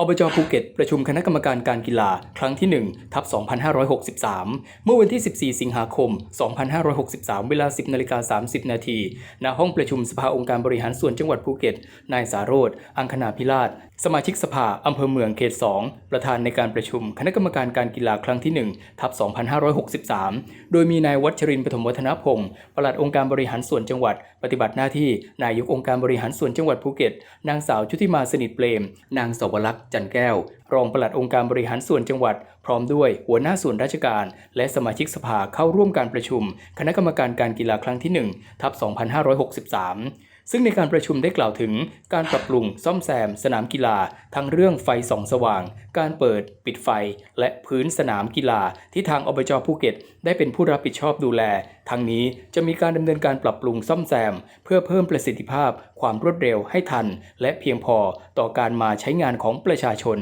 อบจภูเก็ตประชุมคณะกรรมการการกีฬา ครั้งที่1ทับ 2563 เมื่อวันที่ 14 สิงหาคม 2563 เวลา 10นาฬิกา30 นาทีณห้องประชุมสภาองค์การบริหารส่วนจังหวัดภูเก็ต นายสาโรธอังคณาพิราชสมาชิกสภาอำเภอเมืองเขต 2 ประธานในการประชุม คณะกรรมการการกีฬาครั้งที่ 1 ทับ 2563 โดยมีนายวัชรินทร์ปฐมวัฒนพงศ์ปลัดองค์การบริหารส่วนจังหวัด ปฏิบัติหน้าที่นายกองค์การบริหารส่วนจังหวัดภูเก็ต นางสาวชุติมาสนิทเปรมนางสวรักษ์จันแก้ว รองปลัดองค์การบริหารส่วนจังหวัด พร้อมด้วยหัวหน้าส่วนราชการ และสมาชิกสภาเข้าร่วมการประชุม คณะกรรมการการกีฬาครั้งที่1ทับ 2563 ซึ่งในการประชุมได้กล่าวถึงการปรับปรุงซ่อมแซม สนามกีฬา ทั้งเรื่องไฟส่องสว่าง การเปิด ปิดไฟ และพื้นสนามกีฬา ที่ทางอบจภูเก็ต ได้เป็นผู้รับผิดชอบดูแล ทั้งนี้จะมีการดำเนินการปรับปรุงซ่อมแซม เพื่อเพิ่มประสิทธิภาพ ความรวดเร็วให้ทัน และเพียงพอต่อการมาใช้งานของประชาชน